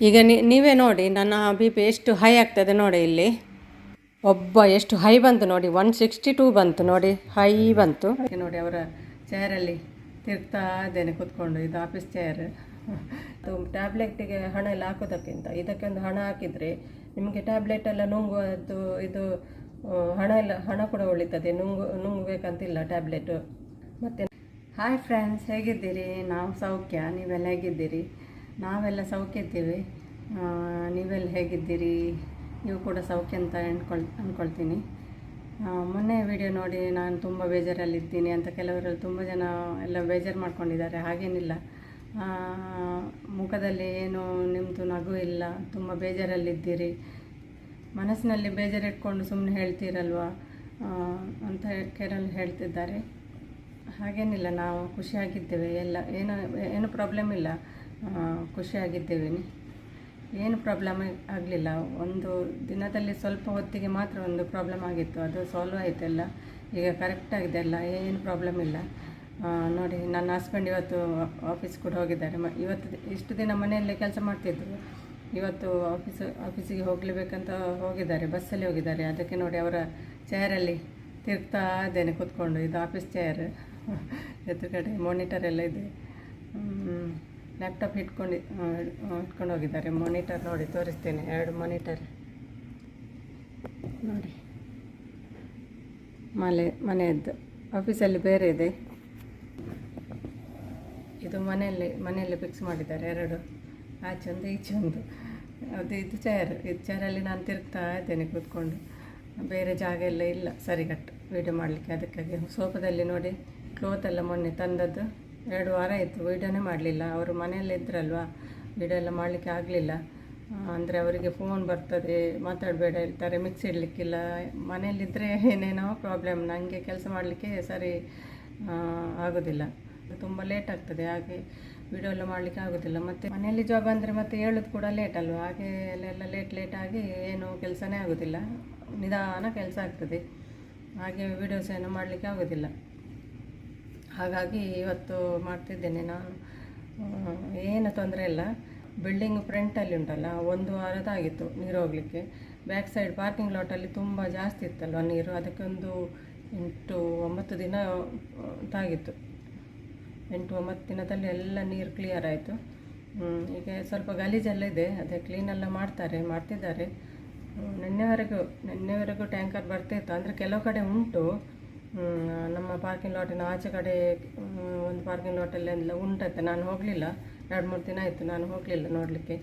ಈಗ ನೀ- ನೀವೇ ನೋಡಿ ನನ್ನ ಬಿ ಪಿ ಎಷ್ಟು ಹೈ ಆಗ್ತದೆ ನೋಡಿ ಇಲ್ಲಿ. ಒಬ್ಬ ಎಷ್ಟು ಹೈ ಬಂತು ನೋಡಿ ಒನ್ ಸಿಕ್ಸ್ಟಿ ಟೂ ಬಂತು ನೋಡಿ ಹೈ ಬಂತು. ನೋಡಿ ಅವರ ಚೇರಲ್ಲಿ ತಿರ್ತಾ ಇದ್ದೇನೆ ಕೂತ್ಕೊಂಡು. ಇದು ಆಫೀಸ್ ಚೇರ್ ಅದು ಟ್ಯಾಬ್ಲೆಟ್ಟಿಗೆ ಹಣ ಎಲ್ಲ ಹಾಕೋದಕ್ಕಿಂತ. ಇದಕ್ಕೆ ಒಂದು ಹಣ ಹಾಕಿದರೆ ನಿಮಗೆ ಟ್ಯಾಬ್ಲೆಟ್ ಎಲ್ಲ ನುಂಗುವುದು ಇದು ಹಣ ಎಲ್ಲ ಹಣ ಕೂಡ ಉಳಿತದೆ. ನುಂಗು ನುಂಗಬೇಕಂತಿಲ್ಲ ಟ್ಯಾಬ್ಲೆಟು ಮತ್ತು ಹಾಯ್ ಫ್ರೆಂಡ್ಸ್ ಹೇಗಿದ್ದೀರಿ? ನಾವು ಸೌಖ್ಯ ನೀವೆಲ್ಲ ಹೇಗಿದ್ದೀರಿ? ನಾವೆಲ್ಲ ಸೌಖ್ಯ ಇದ್ದೇವೆ. ನೀವೆಲ್ಲ ಹೇಗಿದ್ದೀರಿ? ನೀವು ಕೂಡ ಸೌಖ್ಯ ಅಂತ ಅಂದ್ಕೊಳ್ ಅಂದ್ಕೊಳ್ತೀನಿ ಮೊನ್ನೆ ವಿಡಿಯೋ ನೋಡಿ ನಾನು ತುಂಬ ಬೇಜಾರಲ್ಲಿದ್ದೀನಿ ಅಂತ ಕೆಲವರು ತುಂಬ ಜನ ಎಲ್ಲ ಬೇಜಾರು ಮಾಡ್ಕೊಂಡಿದ್ದಾರೆ, ಹಾಗೇನಿಲ್ಲ. ಮುಖದಲ್ಲಿ ಏನು ನಿಮ್ಮದು ನಗು ಇಲ್ಲ, ತುಂಬ ಬೇಜಾರಲ್ಲಿದ್ದೀರಿ. ಮನಸ್ಸಿನಲ್ಲಿ ಬೇಜಾರಿಟ್ಕೊಂಡು ಸುಮ್ಮನೆ ಹೇಳ್ತೀರಲ್ವಾ? ಅಂತ ಕೆಲವರು ಹೇಳ್ತಿದ್ದಾರೆ. ಹಾಗೇನಿಲ್ಲ, ನಾವು ಖುಷಿಯಾಗಿದ್ದೇವೆ. ಎಲ್ಲ, ಏನು ಏನು ಪ್ರಾಬ್ಲಮ್ ಇಲ್ಲ. ಖುಷಿಯಾಗಿದ್ದೇವೆ. ಏನು ಪ್ರಾಬ್ಲಮ್ ಆಗಲಿಲ್ಲ. ಒಂದು ದಿನದಲ್ಲಿ ಸ್ವಲ್ಪ ಹೊತ್ತಿಗೆ ಮಾತ್ರ ಒಂದು ಪ್ರಾಬ್ಲಮ್ ಆಗಿತ್ತು. ಅದು ಸಾಲ್ವ್ ಆಯಿತು ಎಲ್ಲ. ಈಗ ಕರೆಕ್ಟ್ ಆಗಿದೆ ಎಲ್ಲ. ಏನು ಪ್ರಾಬ್ಲಮ್ ಇಲ್ಲ. ನೋಡಿ, ನನ್ನ ಹಸ್ಬೆಂಡ್ ಇವತ್ತು ಆಫೀಸ್ ಕೂಡ ಹೋಗಿದ್ದಾರೆ. ಮ, ಇವತ್ತು ಇಷ್ಟು ದಿನ ಮನೆಯಲ್ಲೇ ಕೆಲಸ ಮಾಡ್ತಿದ್ದರು ಇವತ್ತು ಆಫೀಸ್ ಆಫೀಸಿಗೆ ಹೋಗಲೇಬೇಕಂತ ಹೋಗಿದ್ದಾರೆ. ಬಸ್ಸಲ್ಲಿ ಹೋಗಿದ್ದಾರೆ. ಅದಕ್ಕೆ ನೋಡಿ ಅವರ ಚೇರಲ್ಲಿ ತಿರ್ತಾ ಇದ್ದೇನೆ ಕೂತ್ಕೊಂಡು. ಇದು ಆಫೀಸ್ ಚೇರ್ ಎದುರುಗಡೆ ಮಾನಿಟರ್ ಎಲ್ಲ ಇದೆ. ಲ್ಯಾಪ್ಟಾಪ್ ಇಟ್ಕೊಂಡು ಇಟ್ಕೊಂಡು ಹೋಗಿದ್ದಾರೆ. ಮಾನಿಟರ್ ನೋಡಿ, ತೋರಿಸ್ತೇನೆ. ಎರಡು ಮಾನಿಟರ್ ನೋಡಿ. ಮನೆ ಮನೆಯದ್ದು. ಆಫೀಸಲ್ಲಿ ಬೇರೆ ಇದೆ. ಇದು ಮನೆಯಲ್ಲಿ ಮನೆಯಲ್ಲಿ ಫಿಕ್ಸ್ ಮಾಡಿದ್ದಾರೆ. ಎರಡು. ಆಚೊಂದು ಈಚೊಂದು ಅದು, ಇದು ಚೇರ್ ಇದು ಚೇರಲ್ಲಿ ನಾನು ತಿರುಗ್ತಾ ಇದ್ದೇನೆ ಕೂತ್ಕೊಂಡು. ಬೇರೆ ಜಾಗ ಎಲ್ಲ ಇಲ್ಲ. ಸರಿಗಟ್ಟು. ವೀಡಿಯೋ ಮಾಡಲಿಕ್ಕೆ. ಅದಕ್ಕಾಗಿ ಸೋಫಾದಲ್ಲಿ ನೋಡಿ ಕ್ಲೋತ್ ಎಲ್ಲ ಮೊನ್ನೆ ತಂದದ್ದು. ಎರಡು ವಾರ ಆಯಿತು, ವೀಡಿಯೋನೇ ಮಾಡಲಿಲ್ಲ. ಅವರು ಮನೆಯಲ್ಲೇ ಇದ್ರಲ್ವಾ? ವೀಡಿಯೋ ಎಲ್ಲ ಮಾಡಲಿಕ್ಕೆ ಆಗಲಿಲ್ಲ. ಅಂದರೆ ಅವರಿಗೆ ಫೋನ್ ಬರ್ತದೆ, ಮಾತಾಡಬೇಡ ಹೇಳ್ತಾರೆ ಮಿಕ್ಸ್ ಇಡಲಿಕ್ಕಿಲ್ಲ. ಮನೆಯಲ್ಲಿದ್ದರೆ ಏನೇನೋ ಪ್ರಾಬ್ಲಮ್ ನನಗೆ ಕೆಲಸ ಮಾಡಲಿಕ್ಕೆ ಸರಿ ಆಗೋದಿಲ್ಲ. ತುಂಬ ಲೇಟ್ ಆಗ್ತದೆ, ಹಾಗೆ ವಿಡಿಯೋ ಎಲ್ಲ ಮಾಡಲಿಕ್ಕೆ ಆಗೋದಿಲ್ಲ. ಮತ್ತು ಮನೆಯಲ್ಲಿ ಜಾಬ್ ಅಂದರೆ ಮತ್ತೆ ಹೇಳೋದು ಕೂಡ ಲೇಟ್ ಅಲ್ವ? ಹಾಗೆ ಅಲ್ಲೆಲ್ಲ ಲೇಟ್ ಲೇಟ್ ಆಗಿ ಏನು ಕೆಲಸನೇ ಆಗೋದಿಲ್ಲ. ನಿಧಾನ ಕೆಲಸ ಆಗ್ತದೆ. ಹಾಗೆ ವೀಡಿಯೋಸ್ ಏನು ಮಾಡಲಿಕ್ಕೆ ಆಗೋದಿಲ್ಲ. ಹಾಗಾಗಿ ಇವತ್ತು ಮಾಡ್ತಿದ್ದೇನೆ ನಾನು. ಏನು ತೊಂದರೆ ಇಲ್ಲ. ಬಿಲ್ಡಿಂಗ್ ಫ್ರಂಟಲ್ಲಿ ಉಂಟಲ್ಲ, ಒಂದು ವಾರದಾಗಿತ್ತು ನೀರು ಹೋಗಲಿಕ್ಕೆ. ಬ್ಯಾಕ್ ಸೈಡ್ ಪಾರ್ಕಿಂಗ್ ಲಾಟಲ್ಲಿ ತುಂಬ ಜಾಸ್ತಿ ಇತ್ತಲ್ವ ನೀರು? ಅದಕ್ಕೆ ಒಂದು ಎಂಟು ಒಂಬತ್ತು ದಿನ ತಾಗಿತ್ತು. ಎಂಟು ಒಂಬತ್ತು ದಿನದಲ್ಲಿ ಎಲ್ಲ ನೀರು ಕ್ಲಿಯರ್ ಆಯಿತು. ಈಗ ಸ್ವಲ್ಪ ಗಲೀಜೆಲ್ಲ ಇದೆ, ಅದೇ ಕ್ಲೀನೆಲ್ಲ ಮಾಡ್ತಾರೆ, ಮಾಡ್ತಿದ್ದಾರೆ. ನಿನ್ನೆವರೆಗೂ ನಿನ್ನೆವರೆಗೂ ಟ್ಯಾಂಕರ್ ಬರ್ತಿತ್ತು. ಅಂದರೆ ಕೆಲವು ಕಡೆ ಉಂಟು ನಮ್ಮ ಪಾರ್ಕಿಂಗ್ ಲಾಟಿನ ಆಚೆ ಕಡೆ ಒಂದು ಪಾರ್ಕಿಂಗ್ ಲಾಟಲ್ಲೆಲ್ಲ ಉಂಟಂತೆ. ನಾನು ಹೋಗಲಿಲ್ಲ. ಎರಡು ಮೂರು ದಿನ ಆಯಿತು ನಾನು ಹೋಗಲಿಲ್ಲ ನೋಡಲಿಕ್ಕೆ.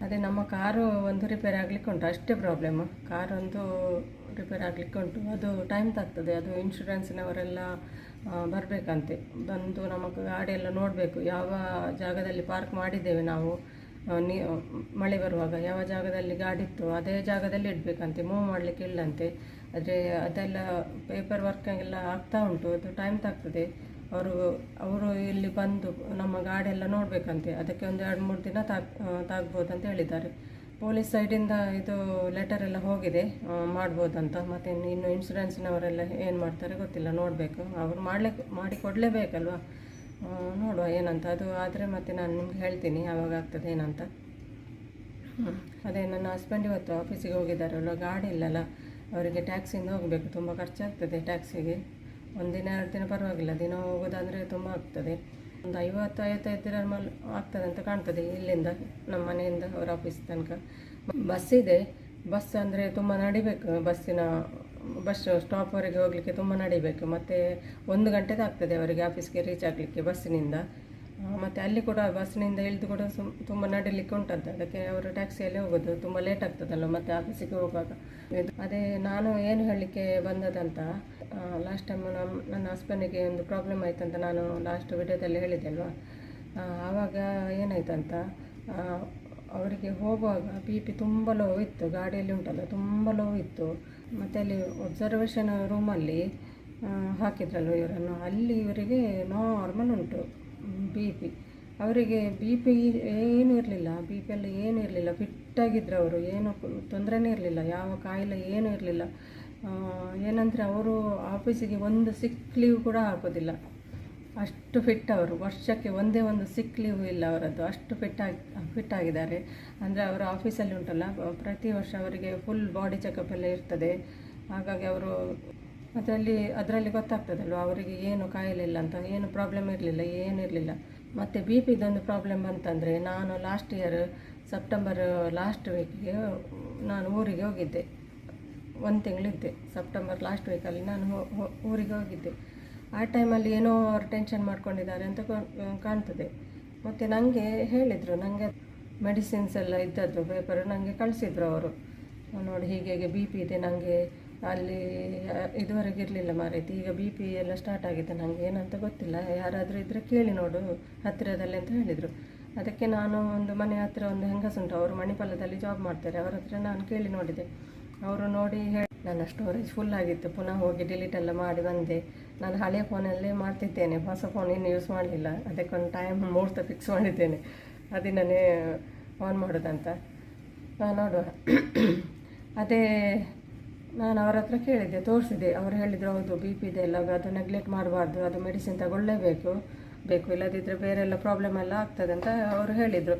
ಅದೇ ನಮ್ಮ ಕಾರು ಒಂದು ರಿಪೇರಿ ಆಗಲಿಕ್ಕೆ ಉಂಟು. ಅಷ್ಟೇ ಪ್ರಾಬ್ಲಮ್ ಕಾರೊಂದು ರಿಪೇರಿ ಆಗಲಿಕ್ಕೆ ಉಂಟು. ಅದು ಟೈಮ್ ತಾಗ್ತದೆ. ಅದು ಇನ್ಶೂರೆನ್ಸಿನವರೆಲ್ಲ ಬರಬೇಕಂತೆ. ಬಂದು ನಮಗೆ ಗಾಡಿಯೆಲ್ಲ ನೋಡಬೇಕು. ಯಾವ ಜಾಗದಲ್ಲಿ ಪಾರ್ಕ್ ಮಾಡಿದ್ದೇವೆ ನಾವು ನೀ, ಮಳೆ ಬರುವಾಗ. ಯಾವ ಜಾಗದಲ್ಲಿ ಗಾಡಿ ಇತ್ತು, ಅದೇ ಜಾಗದಲ್ಲಿ ಇಡಬೇಕಂತೆ. ಮೂವ್ ಮಾಡಲಿಕ್ಕೆ ಇಲ್ಲಂತೆ. ಆದರೆ ಅದೆಲ್ಲ ಪೇಪರ್ ವರ್ಕ್ ಎಲ್ಲ ಆಗ್ತಾ ಉಂಟು ಅದು ಟೈಮ್ ತಾಗ್ತದೆ. ಅವರು ಅವರು ಇಲ್ಲಿ ಬಂದು ನಮ್ಮ ಗಾಡಿ ಎಲ್ಲ ನೋಡಬೇಕಂತೆ ಅದಕ್ಕೆ ಒಂದು ಎರಡು ಮೂರು ದಿನ ತಾಗ್ ತಾಗ್ಬೋದು ಅಂತ ಹೇಳಿದ್ದಾರೆ. ಪೊಲೀಸ್ ಸೈಡಿಂದ ಇದು ಲೆಟರ್ ಎಲ್ಲ ಹೋಗಿದೆ ಮಾಡ್ಬೋದಂತ ಮತ್ತು ಇನ್ನು ಇನ್ಶೂರೆನ್ಸ್ನವರೆಲ್ಲ ಏನು ಮಾಡ್ತಾರೆ ಗೊತ್ತಿಲ್ಲ ನೋಡಬೇಕು. ಅವರು ಮಾಡಲಿಕ್ಕೆ ಮಾಡಿ ಕೊಡಲೇಬೇಕಲ್ವಾ? ನೋಡುವ ಏನಂತ ಅದು ಆದರೆ ಮತ್ತೆ ನಾನು ನಿಮ್ಗೆ ಹೇಳ್ತೀನಿ ಯಾವಾಗ ಆಗ್ತದೆ ಏನಂತ. ಅದೇ ನನ್ನ ಹಸ್ಬೆಂಡ್ ಇವತ್ತು ಆಫೀಸಿಗೆ ಹೋಗಿದ್ದಾರೆ ಗಾಡಿ ಇಲ್ಲಲ್ಲ ಅವರಿಗೆ ಟ್ಯಾಕ್ಸಿಯಿಂದ ಹೋಗಬೇಕು. ತುಂಬ ಖರ್ಚಾಗ್ತದೆ ಟ್ಯಾಕ್ಸಿಗೆ ಒಂದಿನ ಎರಡು ದಿನ ಪರವಾಗಿಲ್ಲ. ದಿನ ಹೋಗೋದಾದರೆ ತುಂಬ ಆಗ್ತದೆ. ಒಂದು ಐವತ್ತು, ಐವತ್ತೈದು ದಿನ ಮಲ್ ಆಗ್ತದೆ ಅಂತ ಕಾಣ್ತದೆ ಇಲ್ಲಿಂದ, ನಮ್ಮ ಮನೆಯಿಂದ ಅವರ ಆಫೀಸ್ ತನಕ. ಬಸ್ ಇದೆ. ಬಸ್ ಅಂದರೆ ತುಂಬ ನಡಿಬೇಕು. ಬಸ್ಸಿನ, ಬಸ್ ಸ್ಟಾಪ್ವರೆಗೆ ಹೋಗಲಿಕ್ಕೆ ತುಂಬ ನಡಿಬೇಕು. ಮತ್ತು ಒಂದು ಗಂಟೆದಾಗ್ತದೆ ಅವರಿಗೆ ಆಫೀಸ್ಗೆ ರೀಚ್ ಆಗಲಿಕ್ಕೆ ಬಸ್ಸಿನಿಂದ. ಮತ್ತೆ ಅಲ್ಲಿ ಕೂಡ ಬಸ್ನಿಂದ ಇಳಿದು ಕೂಡ ಸುಮ್ ತುಂಬ ನಡಿಲಿಕ್ಕೆ ಉಂಟಂತೆ. ಅದಕ್ಕೆ ಅವರು ಟ್ಯಾಕ್ಸಿಯಲ್ಲಿ ಹೋಗೋದು ತುಂಬ ಲೇಟ್ ಆಗ್ತದಲ್ಲ ಮತ್ತೆ ಆಫೀಸಿಗೆ ಹೋಗುವಾಗ. ಅದೇ ನಾನು ಏನು ಹೇಳಲಿಕ್ಕೆ ಬಂದದಂತ ಲಾಸ್ಟ್ ಟೈಮ್ ನಮ್ಮ ನನ್ನ ಹಸ್ಬೆಂಡಿಗೆ ಒಂದು ಪ್ರಾಬ್ಲಮ್ ಆಯ್ತಂತ ನಾನು ಲಾಸ್ಟ್ ವಿಡಿಯೋದಲ್ಲಿ ಹೇಳಿದ್ದೆ ಅಲ್ವಾ ಆವಾಗ ಏನಾಯ್ತಂತ ಅವರಿಗೆ ಹೋಗುವಾಗ ಬಿ ಪಿ ತುಂಬ ಲೋ ಇತ್ತು, ಗಾಡಿಯಲ್ಲಿ ಉಂಟಲ್ಲ, ತುಂಬ ಲೋ ಇತ್ತು. ಮತ್ತು ಅಲ್ಲಿ ಒಬ್ಸರ್ವೇಷನ್ ರೂಮಲ್ಲಿ ಹಾಕಿದ್ರಲ್ವ ಇವರನ್ನು, ಅಲ್ಲಿ ಇವರಿಗೆ ನಾರ್ಮಲ್ ಉಂಟು. ಬಿ ಪಿ ಅವರಿಗೆ ಬಿ ಪಿ ಏನು ಇರಲಿಲ್ಲ ಬಿ ಪಿ ಎಲ್ಲ ಏನೂ ಇರಲಿಲ್ಲ ಫಿಟ್ಟಾಗಿದ್ದರು ಅವರು, ಏನು ತೊಂದರೆನೇ ಇರಲಿಲ್ಲ, ಯಾವ ಕಾಯಿಲೆ ಏನೂ ಇರಲಿಲ್ಲ. ಏನಂದರೆ ಅವರು ಆಫೀಸಿಗೆ ಒಂದು ಸಿಕ್ ಲೀವ್ ಕೂಡ ಹಾಕೋದಿಲ್ಲ. ಅಷ್ಟು ಫಿಟ್ ಅವರು, ವರ್ಷಕ್ಕೆ ಒಂದೇ ಒಂದು ಸಿಕ್ ಲೀವ್ ಇಲ್ಲ ಅವರದ್ದು, ಅಷ್ಟು ಫಿಟ್ ಆಗಿ ಫಿಟ್ ಆಗಿದ್ದಾರೆ. ಅಂದರೆ ಅವರು ಆಫೀಸಲ್ಲಿ ಉಂಟಲ್ಲ, ಪ್ರತಿ ವರ್ಷ ಅವರಿಗೆ ಫುಲ್ ಬಾಡಿ ಚೆಕಪ್ ಎಲ್ಲ ಇರ್ತದೆ. ಹಾಗಾಗಿ ಅವರು ಅದರಲ್ಲಿ ಅದರಲ್ಲಿ ಗೊತ್ತಾಗ್ತದಲ್ವ? ಅವರಿಗೆ ಏನು ಕಾಯಿಲೆ ಇಲ್ಲ ಅಂತ, ಏನು ಪ್ರಾಬ್ಲಮ್ ಇರಲಿಲ್ಲ ಏನಿರಲಿಲ್ಲ ಮತ್ತು ಬಿ ಪಿದೊಂದು ಪ್ರಾಬ್ಲಮ್ ಅಂತಂದರೆ ನಾನು ಲಾಸ್ಟ್ ಇಯರ್ ಸೆಪ್ಟೆಂಬರ್ ಲಾಸ್ಟ್ ವೀಕಿಗೆ ನಾನು ಊರಿಗೆ ಹೋಗಿದ್ದೆ. ಒಂದು ತಿಂಗಳಿದ್ದೆ ಸೆಪ್ಟೆಂಬರ್ ಲಾಸ್ಟ್ ವೀಕಲ್ಲಿ ನಾನು ಊರಿಗೆ ಹೋಗಿದ್ದೆ. ಆ ಟೈಮಲ್ಲಿ ಏನೋ ಅವ್ರು ಟೆನ್ಷನ್ ಮಾಡ್ಕೊಂಡಿದ್ದಾರೆ ಅಂತ ಕಾಣ್ತದೆ. ಮತ್ತು ನನಗೆ ಹೇಳಿದರು ನನಗೆ ಮೆಡಿಸಿನ್ಸ್ ಎಲ್ಲ ಇದ್ದದ್ದು ಪೇಪರ್ ನನಗೆ ಕಳಿಸಿದ್ರು ಅವರು. ನೋಡಿ ಹೀಗೆ ಬಿ ಪಿ ಇದೆ ನನಗೆ ಅಲ್ಲಿ ಇದುವರೆಗೆ ಇರಲಿಲ್ಲ ಮಾರೈತಿ. ಈಗ ಬಿ ಪಿ ಎಲ್ಲ ಸ್ಟಾರ್ಟ್ ಆಗಿದೆ ನನಗೆ ಏನಂತ ಗೊತ್ತಿಲ್ಲ. ಯಾರಾದರೂ ಇದ್ದರೆ ಕೇಳಿ ನೋಡು. ಹತ್ತಿರದಲ್ಲಿ ಅಂತ ಹೇಳಿದರು. ಅದಕ್ಕೆ ನಾನು ಒಂದು ಮನೆ ಹತ್ತಿರ ಒಂದು ಹೆಂಗಸುಂಟು ಅವರು ಮಣಿಪಾಲದಲ್ಲಿ ಜಾಬ್ ಮಾಡ್ತಾರೆ. ಅವರ ಹತ್ರ ನಾನು ಕೇಳಿ ನೋಡಿದೆ. ಅವರು ನೋಡಿ ಹೇಳಿ ನನ್ನ ಸ್ಟೋರೇಜ್ ಫುಲ್ ಆಗಿತ್ತು. ಪುನಃ ಹೋಗಿ ಡಿಲೀಟ್ ಎಲ್ಲ ಮಾಡಿ ಬಂದೆ. ನಾನು ಹಳೆಯ ಫೋನಲ್ಲೇ ಮಾಡ್ತಿದ್ದೇನೆ. ಹೊಸ ಫೋನ್ ಇನ್ನು ಯೂಸ್ ಮಾಡಲಿಲ್ಲ. ಅದಕ್ಕೊಂದು ಟೈಮ್ ಮುಹೂರ್ತ ಫಿಕ್ಸ್ ಮಾಡಿದ್ದೇನೆ. ಅದಿನೇ ಆನ್ ಮಾಡೋದಂತ. ನೋಡುವ. ಅದೇ ನಾನು ಅವರ ಹತ್ರ ಕೇಳಿದ್ದೆ ತೋರಿಸಿದೆ ಅವರು ಹೇಳಿದರು, ಹೌದು ಬಿ ಪಿ ಇದೆ ಎಲ್ಲ ಅದು ನೆಗ್ಲೆಕ್ಟ್ ಮಾಡಬಾರ್ದು, ಅದು ಮೆಡಿಸಿನ್ ತಗೊಳ್ಳೇಬೇಕು, ಬೇಕು ಇಲ್ಲದಿದ್ದರೆ ಬೇರೆ ಎಲ್ಲ ಪ್ರಾಬ್ಲಮ್ ಎಲ್ಲ ಆಗ್ತದೆ, ಅಂತ ಅವರು ಹೇಳಿದರು.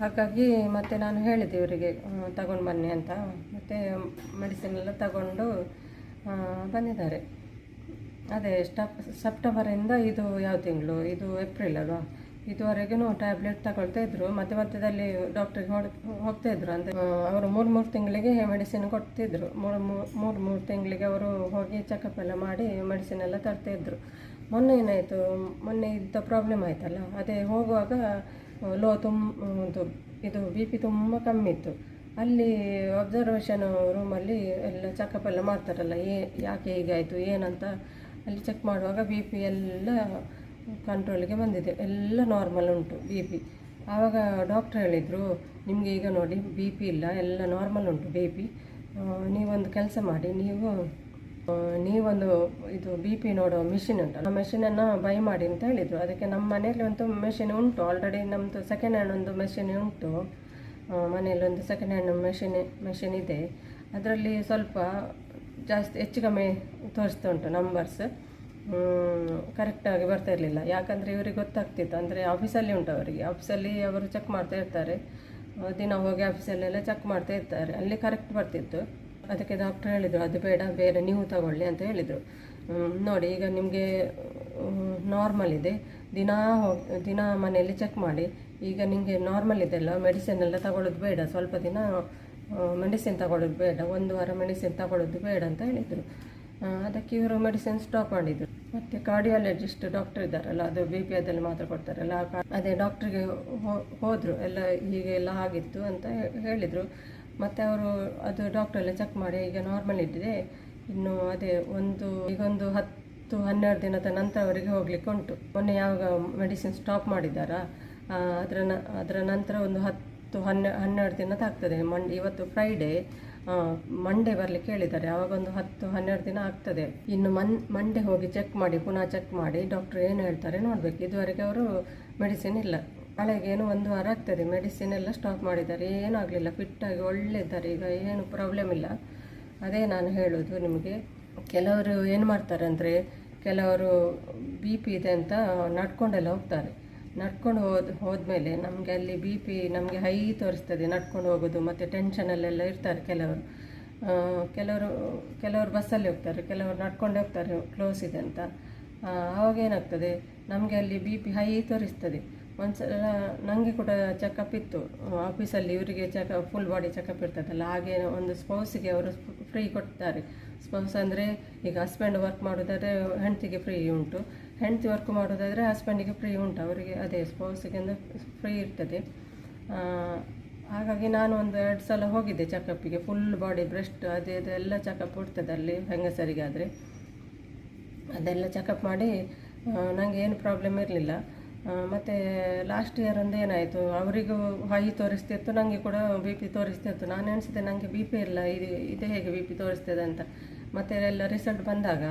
ಹಾಗಾಗಿ ಮತ್ತೆ ನಾನು ಹೇಳಿದೆ ಇವರಿಗೆ ತಗೊಂಡು ಬನ್ನಿ ಅಂತ. ಮತ್ತು ಮೆಡಿಸಿನ್ ಎಲ್ಲ ತಗೊಂಡು ಬಂದಿದ್ದಾರೆ. ಅದೇ ಸ್ಟಪ್ ಸೆಪ್ಟೆಂಬರಿಂದ ಇದು ಯಾವ ತಿಂಗಳು? ಇದು ಏಪ್ರಿಲ್ ಅಲ್ವಾ? ಇದುವರೆಗೂ ಟ್ಯಾಬ್ಲೆಟ್ ತಗೊಳ್ತಾ ಇದ್ರು. ಮಧ್ಯ ಮಧ್ಯದಲ್ಲಿ ಡಾಕ್ಟರ್ ಹೋಗ್ತಾ ಇದ್ರು ಅಂದರೆ ಅವರು ಮೂರು ಮೂರು ತಿಂಗಳಿಗೆ ಮೆಡಿಸಿನ್ ಕೊಡ್ತಿದ್ರು ಮೂರು ಮೂರು ಮೂರು ತಿಂಗಳಿಗೆ ಅವರು ಹೋಗಿ ಚೆಕಪ್ ಎಲ್ಲ ಮಾಡಿ ಮೆಡಿಸಿನ್ ಎಲ್ಲ ತರ್ತಾ ಇದ್ರು. ಮೊನ್ನೆ ಏನಾಯಿತು? ಮೊನ್ನೆ ಇದ್ದ ಪ್ರಾಬ್ಲಮ್ ಆಯ್ತಲ್ಲ? ಅದೇ ಹೋಗುವಾಗ ಲೋ ತುಂಬ ಇದು ಬಿ ಪಿ ತುಂಬ ಕಮ್ಮಿ ಇತ್ತು. ಅಲ್ಲಿ ಅಬ್ಸರ್ವೇಷನ್ ರೂಮಲ್ಲಿ ಎಲ್ಲ ಚೆಕಪ್ ಎಲ್ಲ ಮಾಡ್ತಾರಲ್ಲ, ಏ, ಯಾಕೆ ಹೀಗಾಯಿತು? ಏನಂತ? ಅಲ್ಲಿ ಚೆಕ್ ಮಾಡುವಾಗ ಬಿ ಪಿ ಎಲ್ಲ ಕಂಟ್ರೋಲಿಗೆ ಬಂದಿದೆ. ಎಲ್ಲ ನಾರ್ಮಲ್ ಉಂಟು ಬಿ ಪಿ ಆವಾಗ ಡಾಕ್ಟ್ರ್ ಹೇಳಿದರು, ನಿಮಗೆ ಈಗ ನೋಡಿ ಬಿ ಪಿ ಇಲ್ಲ, ಎಲ್ಲ ನಾರ್ಮಲ್ ಉಂಟು ಬಿ ಪಿ ನೀವೊಂದು ಕೆಲಸ ಮಾಡಿ, ನೀವು ನೀವೊಂದು ಇದು ಬಿ ಪಿ ನೋಡೋ ಮಿಷಿನ್ ಉಂಟು ಆ ಮೆಷಿನನ್ನು ಬೈ ಮಾಡಿ ಅಂತ ಹೇಳಿದರು. ಅದಕ್ಕೆ ನಮ್ಮ ಮನೆಯಲ್ಲಿ ಒಂದು ಮೆಷಿನ್ ಉಂಟು ಆಲ್ರೆಡಿ ನಮ್ಮದು ಸೆಕೆಂಡ್ ಹ್ಯಾಂಡ್ ಒಂದು ಮೆಷಿನ್ ಉಂಟು. ಮನೆಯಲ್ಲಿ ಒಂದು ಸೆಕೆಂಡ್ ಹ್ಯಾಂಡ್ ಮೆಷಿನ್ ಮೆಷಿನ್ ಇದೆ. ಅದರಲ್ಲಿ ಸ್ವಲ್ಪ ಜಾಸ್ತಿ, ಹೆಚ್ಚು ಕಮ್ಮಿ ತೋರಿಸ್ತಾ ಉಂಟು ನಂಬರ್ಸ್ ಕರೆಕ್ಟಾಗಿ ಬರ್ತಾ ಇರಲಿಲ್ಲ. ಯಾಕಂದರೆ ಇವರಿಗೆ ಗೊತ್ತಾಗ್ತಿತ್ತು. ಅಂದರೆ ಆಫೀಸಲ್ಲಿ ಉಂಟು ಅವರಿಗೆ. ಆಫೀಸಲ್ಲಿ ಅವರು ಚೆಕ್ ಮಾಡ್ತಾ ಇರ್ತಾರೆ. ದಿನ ಹೋಗಿ ಆಫೀಸಲ್ಲೆಲ್ಲ ಚೆಕ್ ಮಾಡ್ತಾ ಇರ್ತಾರೆ. ಅಲ್ಲಿ ಕರೆಕ್ಟ್ ಬರ್ತಿತ್ತು. ಅದಕ್ಕೆ ಡಾಕ್ಟ್ರ್ ಹೇಳಿದರು, ಅದು ಬೇಡ, ಬೇರೆ ನೀವು ತಗೊಳ್ಳಿ ಅಂತ ಹೇಳಿದರು. ನೋಡಿ, ಈಗ ನಿಮಗೆ ನಾರ್ಮಲ್ ಇದೆ. ದಿನ ಹೋಗಿ ದಿನ ಮನೆಯಲ್ಲಿ ಚೆಕ್ ಮಾಡಿ. ಈಗ ನಿಮಗೆ ನಾರ್ಮಲ್ ಇದೆಲ್ಲ ಮೆಡಿಸಿನ್ ಎಲ್ಲ ತಗೊಳ್ಳೋದು ಬೇಡ. ಸ್ವಲ್ಪ ದಿನ ಮೆಡಿಸಿನ್ ತಗೊಳ್ಳೋದು ಬೇಡ. ಒಂದು ವಾರ ಮೆಡಿಸಿನ್ ತಗೊಳ್ಳೋದು ಬೇಡ ಅಂತ ಹೇಳಿದರು. ಅದಕ್ಕೆ ಇವರು ಮೆಡಿಸಿನ್ ಸ್ಟಾಪ್ ಮಾಡಿದರು. ಮತ್ತು ಕಾರ್ಡಿಯಾಲಜಿಸ್ಟ್ ಡಾಕ್ಟರ್ ಇದ್ದಾರಲ್ಲ, ಅದು ಬಿ ಪಿ ಅದಲ್ಲಿ ಮಾತ್ರ ಕೊಡ್ತಾರಲ್ಲ ಅದೇ ಡಾಕ್ಟ್ರಿಗೆ ಹೋದರು, ಎಲ್ಲ ಹೀಗೆ ಎಲ್ಲ ಆಗಿತ್ತು ಅಂತ ಹೇಳಿದರು. ಮತ್ತು ಅವರು ಅದು ಡಾಕ್ಟರ್ ಎಲ್ಲ ಚೆಕ್ ಮಾಡಿ, ಈಗ ನಾರ್ಮಲ್ ಇದ್ದಿದೆ. ಇನ್ನು ಅದೇ ಒಂದು, ಈಗೊಂದು ಹತ್ತು, ಹನ್ನೆರಡು ದಿನದ ನಂತರ ಅವರಿಗೆ ಹೋಗ್ಲಿಕ್ಕೆ ಉಂಟು. ಮೊನ್ನೆ ಯಾವಾಗ ಮೆಡಿಸಿನ್ ಸ್ಟಾಪ್ ಮಾಡಿದ್ದಾರಾ ಅದರ ಅದರ ನಂತರ ಒಂದು ಹತ್ತು, ಹನ್ನೆ, ಹನ್ನೆರಡು ದಿನ ತಾಗ್ತದೆ ಮಂಡ್ ಇವತ್ತು ಫ್ರೈಡೇ ಮಂಡೇ ಬರಲಿಕ್ಕೆ ಹೇಳಿದ್ದಾರೆ. ಆವಾಗ ಒಂದು ಹತ್ತು, ಹನ್ನೆರಡು ದಿನ ಆಗ್ತದೆ. ಇನ್ನು ಮನ್ ಮಂಡೆ ಹೋಗಿ ಚೆಕ್ ಮಾಡಿ, ಪುನಃ ಚೆಕ್ ಮಾಡಿ ಡಾಕ್ಟ್ರು ಏನು ಹೇಳ್ತಾರೆ ನೋಡಬೇಕು. ಇದುವರೆಗೆ ಅವರು ಮೆಡಿಸಿನ್ ಇಲ್ಲ. ನಾಳೆಗೇನು ಒಂದು ವಾರ ಆಗ್ತದೆ. ಮೆಡಿಸಿನ್ ಎಲ್ಲ ಸ್ಟಾಪ್ ಮಾಡಿದ್ದಾರೆ. ಏನೂ ಆಗಲಿಲ್ಲ. ಫಿಟ್ಟಾಗಿ ಒಳ್ಳೆ ಇದ್ದಾರೆ ಈಗ ಏನು ಪ್ರಾಬ್ಲಮ್ ಇಲ್ಲ. ಅದೇ ನಾನು ಹೇಳೋದು ನಿಮಗೆ. ಕೆಲವರು ಏನು ಮಾಡ್ತಾರೆ ಅಂದರೆ, ಕೆಲವರು ಬಿ ಪಿ ಇದೆ ಅಂತ ನಡ್ಕೊಂಡೆಲ್ಲ ಹೋಗ್ತಾರೆ. ನಡ್ಕೊಂಡು ಹೋದ, ಹೋದ್ಮೇಲೆ ನಮಗೆ ಅಲ್ಲಿ ಬಿ ಪಿ ನಮಗೆ ಹೈ ತೋರಿಸ್ತದೆ, ನಡ್ಕೊಂಡು ಹೋಗೋದು, ಮತ್ತು ಟೆನ್ಷನಲ್ಲೆಲ್ಲ ಇರ್ತಾರೆ ಕೆಲವರು. ಕೆಲವರು ಕೆಲವರು ಬಸ್ಸಲ್ಲಿ ಹೋಗ್ತಾರೆ, ಕೆಲವರು ನಡ್ಕೊಂಡು ಹೋಗ್ತಾರೆ ಕ್ಲೋಸ್ ಇದೆ ಅಂತ. ಆವಾಗ ಏನಾಗ್ತದೆ, ನಮಗೆ ಅಲ್ಲಿ ಬಿ ಪಿ ಹೈ ತೋರಿಸ್ತದೆ. ಒಂದ್ಸಲ ನನಗೆ ಕೂಡ ಚೆಕಪ್ ಇತ್ತು. ಆಫೀಸಲ್ಲಿ ಇವರಿಗೆ ಚೆಕ ಫುಲ್ ಬಾಡಿ ಚೆಕಪ್ ಇರ್ತದಲ್ಲ, ಹಾಗೆ ಒಂದು ಸ್ಪೌಸಿಗೆ ಅವರು ಫ್ರೀ ಕೊಡ್ತಾರೆ. ಸ್ಪೌಸ್ ಅಂದರೆ ಈಗ ಹಸ್ಬೆಂಡ್ ವರ್ಕ್ ಮಾಡೋದಾದರೆ ಹೆಂಡತಿಗೆ ಫ್ರೀ ಉಂಟು. ಹೆಂಡತಿ ವರ್ಕ್ ಮಾಡೋದಾದರೆ ಹಸ್ಬೆಂಡಿಗೆ ಫ್ರೀ ಉಂಟು, ಅವರಿಗೆ ಅದೇ ಅಂದರೆ ಫ್ರೀ ಇರ್ತದೆ. ಹಾಗಾಗಿ ನಾನು ಒಂದು ಎರಡು ಸಲ ಹೋಗಿದ್ದೆ ಚೆಕಪ್ಪಿಗೆ ಫುಲ್ ಬಾಡಿ ಬ್ರೆಸ್ಟ್ ಅದೇ ಅದೆಲ್ಲ ಚೆಕಪ್ ಇರ್ತದೆ ಅಲ್ಲಿ ಹೆಂಗಸರಿಗಾದರೆ ಅದೆಲ್ಲ ಚೆಕಪ್ ಮಾಡಿ ನನಗೆ ಏನು ಪ್ರಾಬ್ಲಮ್ ಇರಲಿಲ್ಲ. ಮತ್ತು ಲಾಸ್ಟ್ ಇಯರ್ ಒಂದು ಏನಾಯಿತು, ಅವರಿಗೂ ಹೈ ತೋರಿಸ್ತಿತ್ತು ನನಗೆ ಕೂಡ ಬಿ ಪಿ ತೋರಿಸ್ತಿತ್ತು. ನಾನು ಎಣಿಸಿದೆ ನನಗೆ ಬಿ ಪಿ ಇಲ್ಲ, ಇದು ಇದು ಹೇಗೆ ಬಿ ಪಿ ತೋರಿಸ್ತದೆ ಅಂತ. ಮತ್ತು ಎಲ್ಲ ರಿಸಲ್ಟ್ ಬಂದಾಗ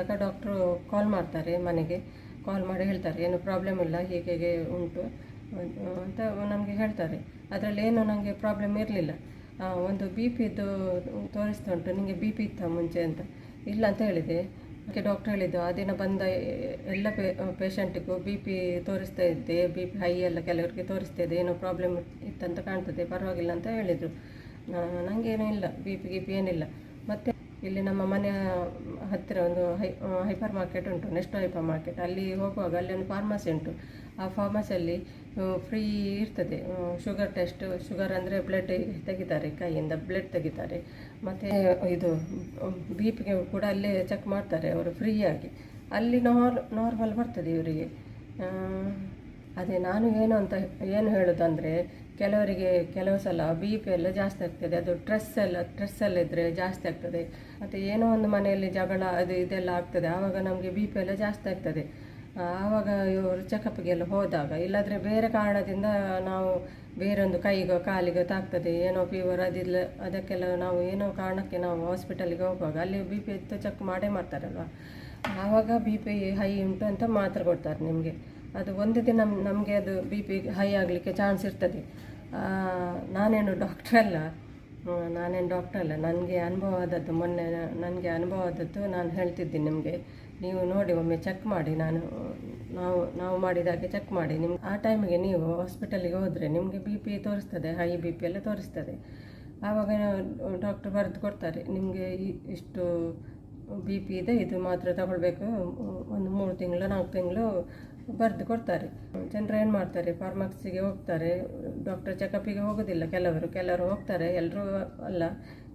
ಆಗ ಡಾಕ್ಟ್ರು ಕಾಲ್ ಮಾಡ್ತಾರೆ ಮನೆಗೆ. ಕಾಲ್ ಮಾಡಿ ಹೇಳ್ತಾರೆ, ಏನು ಪ್ರಾಬ್ಲಮ್ ಇಲ್ಲ, ಹೀಗೆ ಹೇಗೆ ಉಂಟು ಅಂತ ನಮಗೆ ಹೇಳ್ತಾರೆ. ಅದರಲ್ಲಿ ಏನು ನನಗೆ ಪ್ರಾಬ್ಲಮ್ ಇರಲಿಲ್ಲ. ಒಂದು ಬಿ ಪಿದು ತೋರಿಸ್ತಾ ಉಂಟು ನಿಮಗೆ ಬಿ ಪಿ ಇತ್ತ ಮುಂಚೆ ಅಂತ. ಇಲ್ಲ ಅಂತ ಹೇಳಿದೆ. ಅದಕ್ಕೆ ಡಾಕ್ಟ್ರ್ ಹೇಳಿದ್ದು, ಆ ದಿನ ಬಂದ ಎಲ್ಲ ಪೇ ಪೇಷಂಟಿಗೂ ಬಿ ಪಿ ತೋರಿಸ್ತಾ ಇದ್ದೆ ಬಿ ಪಿ ಹೈ ಎಲ್ಲ ಕೆಲವರಿಗೆ ತೋರಿಸ್ತಾ ಇದೆ ಏನೋ ಪ್ರಾಬ್ಲಮ್ ಇತ್ತಂತ ಕಾಣ್ತದೆ, ಪರವಾಗಿಲ್ಲ ಅಂತ ಹೇಳಿದರು. ನನಗೇನೂ ಇಲ್ಲ ಬಿ ಪಿ ಗಿ ಪಿ ಏನಿಲ್ಲ. ಮತ್ತು ಇಲ್ಲಿ ನಮ್ಮ ಮನೆಯ ಹತ್ತಿರ ಒಂದು ಹೈ ಹೈಪರ್ ಮಾರ್ಕೆಟ್ ಉಂಟು ನೆಕ್ಸ್ಟ್ ಹೈಪರ್ ಮಾರ್ಕೆಟ್ ಅಲ್ಲಿ ಹೋಗುವಾಗ ಅಲ್ಲಿ ಒಂದು ಫಾರ್ಮಸಿ ಉಂಟು. ಆ ಫಾರ್ಮಸಿಯಲ್ಲಿ ಫ್ರೀ ಇರ್ತದೆ. ಶುಗರ್ ಟೆಸ್ಟ್ ಶುಗರ್ ಅಂದರೆ ಬ್ಲಡ್ ತೆಗಿತಾರೆ, ಕೈಯಿಂದ ಬ್ಲಡ್ ತೆಗಿತಾರೆ. ಮತ್ತು, ಇದು ಬಿ ಪಿಗೆ ಕೂಡ ಅಲ್ಲೇ ಚೆಕ್ ಮಾಡ್ತಾರೆ, ಅವರು ಫ್ರೀಯಾಗಿ ಅಲ್ಲಿ ನಾರ್ ನಾರ್ಮಲ್ ಬರ್ತದೆ ಇವರಿಗೆ. ಅದೇ ನಾನು ಏನು ಅಂತ ಏನು ಹೇಳೋದಂದರೆ ಕೆಲವರಿಗೆ ಕೆಲವು ಸಲ ಬಿ ಪಿ ಎಲ್ಲ ಜಾಸ್ತಿ ಆಗ್ತದೆ. ಅದು ಸ್ಟ್ರೆಸ್ ಎಲ್ಲ ಸ್ಟ್ರೆಸ್ ಎಲ್ಲ ಇದ್ದರೆ ಜಾಸ್ತಿ ಆಗ್ತದೆ. ಮತ್ತು ಏನೋ ಒಂದು ಮನೆಯಲ್ಲಿ ಜಗಳ ಅದು ಇದೆಲ್ಲ ಆಗ್ತದೆ. ಆವಾಗ ನಮಗೆ ಬಿ ಪಿ ಎಲ್ಲ ಜಾಸ್ತಿ ಆಗ್ತದೆ. ಆವಾಗ ಇವರು ಚೆಕಪ್ಗೆಲ್ಲ ಹೋದಾಗ, ಇಲ್ಲಾಂದರೆ ಬೇರೆ ಕಾರಣದಿಂದ ನಾವು ಬೇರೊಂದು ಕೈಗೋ, ಕಾಲಿಗೋ ತಾಗ್ತದೆ. ಏನೋ ಫೀವರ್ ಅದಿಲ್ಲ ಅದಕ್ಕೆಲ್ಲ ನಾವು ಏನೋ ಕಾರಣಕ್ಕೆ ನಾವು ಹಾಸ್ಪಿಟಲಿಗೆ ಹೋಗುವಾಗ ಅಲ್ಲಿ ಬಿ ಪಿ ಎತ್ತು ಚೆಕ್ ಮಾಡೇ ಮಾಡ್ತಾರಲ್ವ? ಆವಾಗ ಬಿ ಪಿ ಹೈ ಉಂಟು ಅಂತ ಮಾತ್ರ ಕೊಡ್ತಾರೆ ನಿಮಗೆ. ಅದು ಒಂದು ದಿನ ನಮಗೆ ಅದು ಬಿ ಪಿ ಹೈ ಆಗಲಿಕ್ಕೆ ಚಾನ್ಸ್ ಇರ್ತದೆ. ನಾನೇನು ಡಾಕ್ಟ್ರ್ ಅಲ್ಲ. ನಾನೇನು ಡಾಕ್ಟ್ರ್ ಅಲ್ಲ. ನನಗೆ ಅನುಭವ ಆದದ್ದು ಮೊನ್ನೆ, ನನಗೆ ಅನುಭವ ಆದದ್ದು ನಾನು ಹೇಳ್ತಿದ್ದೀನಿ ನಿಮಗೆ. ನೀವು ನೋಡಿ, ಒಮ್ಮೆ ಚೆಕ್ ಮಾಡಿ. ನಾನು, ನಾವು ನಾವು ಮಾಡಿದಾಗೆ ಚೆಕ್ ಮಾಡಿ. ನಿಮ್ಗೆ ಆ ಟೈಮಿಗೆ ನೀವು ಹಾಸ್ಪಿಟಲಿಗೆ ಹೋದರೆ ನಿಮಗೆ ಬಿ ಪಿ ತೋರಿಸ್ತದೆ ಹೈ ಬಿ ಪಿ ಎಲ್ಲ ತೋರಿಸ್ತದೆ. ಆವಾಗ ಡಾಕ್ಟ್ರ್ ಬರೆದು ಕೊಡ್ತಾರೆ. ನಿಮಗೆ ಇಷ್ಟು ಬಿ ಪಿ ಇದೆ, ಇದು ಮಾತ್ರ ತಗೊಳ್ಬೇಕು. ಒಂದು ಮೂರು ತಿಂಗಳು, ನಾಲ್ಕು ತಿಂಗಳು ಬರೆದು ಕೊಡ್ತಾರೆ. ಜನರು ಏನು ಮಾಡ್ತಾರೆ ಫಾರ್ಮಸಿಗೆ ಹೋಗ್ತಾರೆ ಡಾಕ್ಟರ್ ಚೆಕಪ್ಪಿಗೆ ಹೋಗೋದಿಲ್ಲ ಕೆಲವರು. ಕೆಲವರು ಹೋಗ್ತಾರೆ ಎಲ್ಲರೂ ಅಲ್ಲ.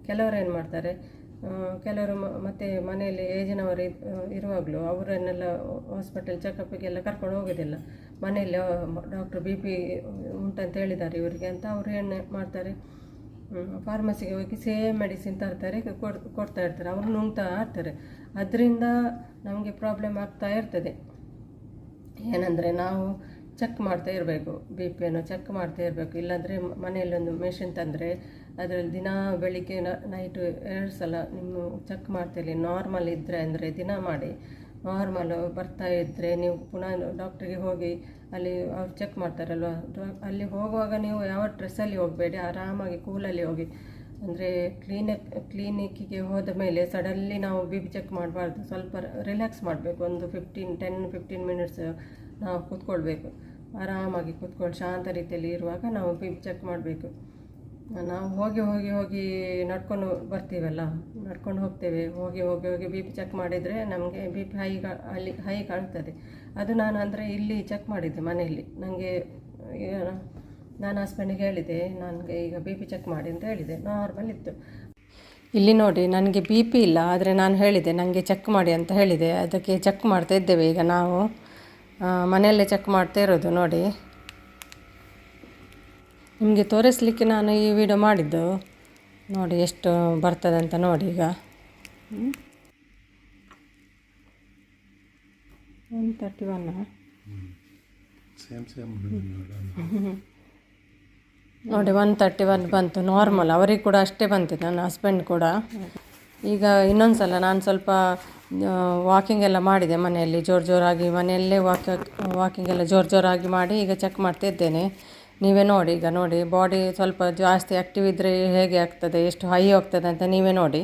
ಕೆಲವರು ಏನು ಮಾಡ್ತಾರೆ ಕೆಲವರು ಮತ್ತೆ ಮನೆಯಲ್ಲಿ ಏಜಿನವರು ಇರುವಾಗಲೂ ಅವರನ್ನೆಲ್ಲ ಹಾಸ್ಪಿಟಲ್ ಚೆಕಪ್ಪಿಗೆಲ್ಲ ಕರ್ಕೊಂಡು ಹೋಗೋದಿಲ್ಲ. ಮನೆಯಲ್ಲಿ ಡಾಕ್ಟ್ರ್ ಬಿ ಪಿ ಉಂಟಂತ ಹೇಳಿದ್ದಾರೆ ಇವರಿಗೆ ಅಂತ ಅವರು ಏನು ಮಾಡ್ತಾರೆ ಫಾರ್ಮಸಿಗೆ ಹೋಗಿ ಸೇಮ್ ಮೆಡಿಸಿನ್ ತರ್ತಾರೆ, ಕೊಡ್, ಕೊಡ್ತಾ ಇರ್ತಾರೆ. ಅವರು ನುಂಗ್ತಾ ಇರ್ತಾರೆ ಅದರಿಂದ ನಮಗೆ ಪ್ರಾಬ್ಲಮ್ ಆಗ್ತಾ ಇರ್ತದೆ. ಏನಂದರೆ ನಾವು ಚೆಕ್ ಮಾಡ್ತಾ ಇರಬೇಕು ಬಿ ಪಿಯನ್ನು ಚೆಕ್ ಮಾಡ್ತಾ ಇರಬೇಕು. ಇಲ್ಲಾಂದರೆ ಮನೆಯಲ್ಲಿ ಒಂದು ಮೆಷಿನ್ ತಂದರೆ ಅದರಲ್ಲಿ ದಿನ ಬೆಳಿಗ್ಗೆ ನೈಟು ಎರಡು ಸಲ ನಿಮ್ಮ ಚೆಕ್ ಮಾಡ್ತೀರಿ ನಾರ್ಮಲ್ ಇದ್ದರೆ ಅಂದರೆ ದಿನ ಮಾಡಿ. ನಾರ್ಮಲ್ ಬರ್ತಾ ಇದ್ದರೆ ನೀವು ಪುನಃ ಡಾಕ್ಟ್ರಿಗೆ ಹೋಗಿ ಅಲ್ಲಿ ಅವ್ರು ಚೆಕ್ ಮಾಡ್ತಾರಲ್ವ? ಅಲ್ಲಿ ಹೋಗುವಾಗ ನೀವು ಯಾವ ಡ್ರೆಸ್ಸಲ್ಲಿ ಹೋಗಬೇಡಿ, ಆರಾಮಾಗಿ ಕೂಲಲ್ಲಿ ಹೋಗಿ. ಅಂದರೆ ಕ್ಲೀನಿಕ್ ಕ್ಲೀನಿಕ್ಕಿಗೆ ಹೋದ ಮೇಲೆ ಸಡನ್ಲಿ ನಾವು ಬಿ ಪಿ ಚೆಕ್ ಮಾಡಬಾರ್ದು. ಸ್ವಲ್ಪ ರಿಲ್ಯಾಕ್ಸ್ ಮಾಡಬೇಕು. ಒಂದು ಫಿಫ್ಟೀನ್ ಟೆನ್ ಫಿಫ್ಟೀನ್ ಮಿನಿಟ್ಸ್ ನಾವು ಕೂತ್ಕೊಳ್ಬೇಕು. ಆರಾಮಾಗಿ ಕೂತ್ಕೊಂಡು ಶಾಂತ ರೀತಿಯಲ್ಲಿ ಇರುವಾಗ ನಾವು ಬಿ ಪಿ ಚೆಕ್ ಮಾಡಬೇಕು. ನಾವು ಹೋಗಿ ಹೋಗಿ ಹೋಗಿ ನಡ್ಕೊಂಡು ಬರ್ತೀವಲ್ಲ? ನಡ್ಕೊಂಡು ಹೋಗ್ತೇವೆ. ಹೋಗಿ ಹೋಗಿ ಹೋಗಿ ಬಿ ಪಿ ಚೆಕ್ ಮಾಡಿದರೆ ನಮಗೆ ಬಿ ಪಿ ಹೈ ಅಲ್ಲಿ ಹೈ ಕಾಣ್ತದೆ. ಅದು ನಾನು ಅಂದರೆ ಇಲ್ಲಿ ಚೆಕ್ ಮಾಡಿದ್ದೆ ಮನೆಯಲ್ಲಿ. ನನಗೆ ನಾನು ಹಸ್ಬೆಂಡಿಗೆ ಹೇಳಿದೆ ನನಗೆ ಈಗ ಬಿ ಪಿ ಚೆಕ್ ಮಾಡಿ ಅಂತ ಹೇಳಿದೆ. ನಾರ್ಮಲ್ ಇತ್ತು. ಇಲ್ಲಿ ನೋಡಿ ನನಗೆ ಬಿ ಪಿ ಇಲ್ಲ ಆದರೆ ನಾನು ಹೇಳಿದೆ ನನಗೆ ಚೆಕ್ ಮಾಡಿ ಅಂತ ಹೇಳಿದೆ. ಅದಕ್ಕೆ ಚೆಕ್ ಮಾಡ್ತಾ ಇದ್ದೇವೆ ಈಗ ನಾವು. ಮನೆಯಲ್ಲೇ ಚೆಕ್ ಮಾಡ್ತಾ ಇರೋದು ನೋಡಿ. ನಿಮಗೆ ತೋರಿಸ್ಲಿಕ್ಕೆ ನಾನು ಈ ವಿಡಿಯೋ ಮಾಡಿದ್ದು. ನೋಡಿ ಎಷ್ಟು ಬರ್ತದೆ ಅಂತ ನೋಡಿ ಈಗ. One thirty one same same ನೋಡಿ ಒನ್ ತರ್ಟಿ ಒನ್ ಬಂತು. ನಾರ್ಮಲ್ ಅವರಿಗೆ ಕೂಡ ಅಷ್ಟೇ ಬಂತು. ನನ್ನ ಹಸ್ಬೆಂಡ್ ಕೂಡ. ಈಗ ಇನ್ನೊಂದು ಸಲ ನಾನು ಸ್ವಲ್ಪ ವಾಕಿಂಗ್ ಎಲ್ಲ ಮಾಡಿದೆ ಮನೆಯಲ್ಲಿ. ಜೋರು ಜೋರಾಗಿ ಮನೆಯಲ್ಲೇ ವಾಕ್ ವಾಕಿಂಗ್ ಎಲ್ಲ ಜೋರು ಜೋರಾಗಿ ಮಾಡಿ ಈಗ ಚೆಕ್ ಮಾಡ್ತಿದ್ದೇನೆ ನೀವೇ ನೋಡಿ, ಈಗ ನೋಡಿ. ಬಾಡಿ ಸ್ವಲ್ಪ ಜಾಸ್ತಿ ಆ್ಯಕ್ಟಿವ್ ಇದ್ದರೆ ಹೇಗೆ ಆಗ್ತದೆ, ಎಷ್ಟು ಹೈ ಹೋಗ್ತದೆ ಅಂತ ನೀವೇ ನೋಡಿ.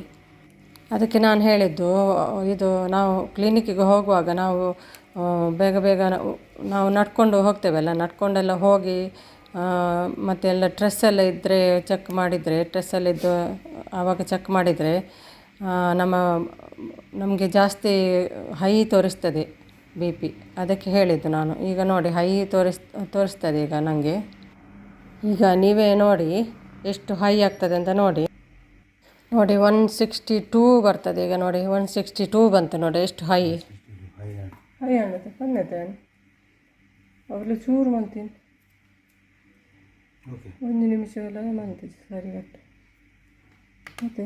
ಅದಕ್ಕೆ ನಾನು ಹೇಳಿದ್ದು, ಇದು ನಾವು ಕ್ಲಿನಿಕ್ಕಿಗೆ ಹೋಗುವಾಗ ನಾವು ಬೇಗ ಬೇಗ ನಾವು ನಾವು ನಡ್ಕೊಂಡು ಹೋಗ್ತೇವಲ್ಲ, ನಡ್ಕೊಂಡೆಲ್ಲ ಹೋಗಿ ಆ, ಮತ್ತೆ ಎಲ್ಲ ಸ್ಟ್ರೆಸ್ ಎಲ್ಲ ಇದ್ದರೆ ಚೆಕ್ ಮಾಡಿದರೆ ಟ್ರೆಸ್ಸಲ್ಲಿದ್ದು ಆವಾಗ ಚೆಕ್ ಮಾಡಿದರೆ ನಮ್ಮ ನಮಗೆ ಜಾಸ್ತಿ ಹೈ ತೋರಿಸ್ತದೆ ಬಿ ಪಿ ಅದಕ್ಕೆ ಹೇಳಿದ್ದು ನಾನು ಈಗ ನೋಡಿ ಹೈ ತೋರಿಸ್ ತೋರಿಸ್ತದೆ ಈಗ ನನಗೆ ಈಗ ನೀವೇ ನೋಡಿ ಎಷ್ಟು ಹೈ ಆಗ್ತದೆ ಅಂತ ನೋಡಿ ನೋಡಿ ಒನ್ ಸಿಕ್ಸ್ಟಿ ಟೂ ಬರ್ತದೆ ಈಗ ನೋಡಿ ಒನ್ ಸಿಕ್ಸ್ಟಿ ಟೂ ಬಂತು ನೋಡಿ ಎಷ್ಟು ಹೈ ಹೈ ಅಣ್ಣ ಅವಳು ಚೂರು ಓಕೆ ಒಂದು ನಿಮಿಷ ಎಲ್ಲ ಮಾಡ್ತೀವಿ ಸರಿ ಗಟ್ಟು ಮತ್ತೆ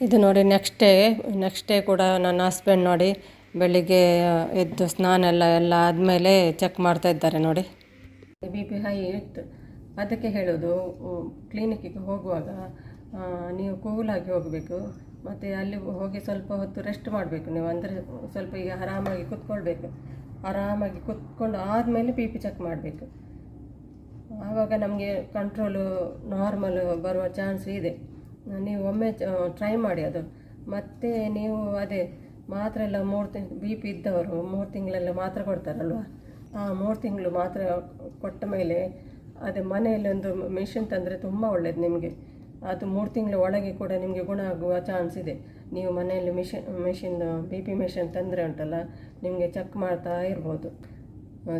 ಇದು ನೋಡಿ ನೆಕ್ಸ್ಟ್ ಡೇ ನೆಕ್ಸ್ಟ್ ಡೇ ಕೂಡ ನನ್ನ ಹಸ್ಬೆಂಡ್ ನೋಡಿ ಬೆಳಿಗ್ಗೆ ಎದ್ದು ಸ್ನಾನ ಎಲ್ಲ ಎಲ್ಲ ಆದಮೇಲೆ ಚೆಕ್ ಮಾಡ್ತಾ ಇದ್ದಾರೆ ನೋಡಿ. ಬಿ ಪಿ ಹೈ ಇತ್ತು. ಅದಕ್ಕೆ ಹೇಳೋದು ಕ್ಲಿನಿಕ್ಕಿಗೆ ಹೋಗುವಾಗ ನೀವು ಕೂಲಾಗಿ ಹೋಗಬೇಕು, ಮತ್ತು ಅಲ್ಲಿ ಹೋಗಿ ಸ್ವಲ್ಪ ಹೊತ್ತು ರೆಸ್ಟ್ ಮಾಡಬೇಕು ನೀವು, ಅಂದರೆ ಸ್ವಲ್ಪ ಈಗ ಆರಾಮಾಗಿ ಕೂತ್ಕೊಳ್ಬೇಕು. ಆರಾಮಾಗಿ ಕೂತ್ಕೊಂಡು ಆದಮೇಲೆ ಬಿ ಪಿ ಚೆಕ್ ಮಾಡಬೇಕು. ಆವಾಗ ನಮಗೆ ಕಂಟ್ರೋಲು ನಾರ್ಮಲ್ ಬರುವ ಚಾನ್ಸ್ ಇದೆ. ನೀವು ಒಮ್ಮೆ ಟ್ರೈ ಮಾಡಿ ಅದು. ಮತ್ತೆ ನೀವು ಅದೇ, ಮಾತ್ರೆ ಎಲ್ಲ ಮೂರು ತಿಂಗ್ ಬಿ ಪಿ ಇದ್ದವರು, ಮೂರು ತಿಂಗಳೆಲ್ಲ ಮಾತ್ರೆ ಕೊಡ್ತಾರಲ್ವ? ಆ ಮೂರು ತಿಂಗಳು ಮಾತ್ರೆ ಕೊಟ್ಟ ಮೇಲೆ ಅದೇ ಮನೆಯಲ್ಲಿ ಒಂದು ಮೆಷಿನ್ ತಂದರೆ ತುಂಬ ಒಳ್ಳೇದು ನಿಮಗೆ. ಅದು ಮೂರು ತಿಂಗಳ ಒಳಗೆ ಕೂಡ ನಿಮಗೆ ಗುಣ ಆಗುವ ಚಾನ್ಸ್ ಇದೆ. ನೀವು ಮನೆಯಲ್ಲಿ machine machine B P machine ತಂದರೆ ಉಂಟಲ್ಲ, ನಿಮಗೆ ಚೆಕ್ ಮಾಡ್ತಾ ಇರ್ಬೋದು.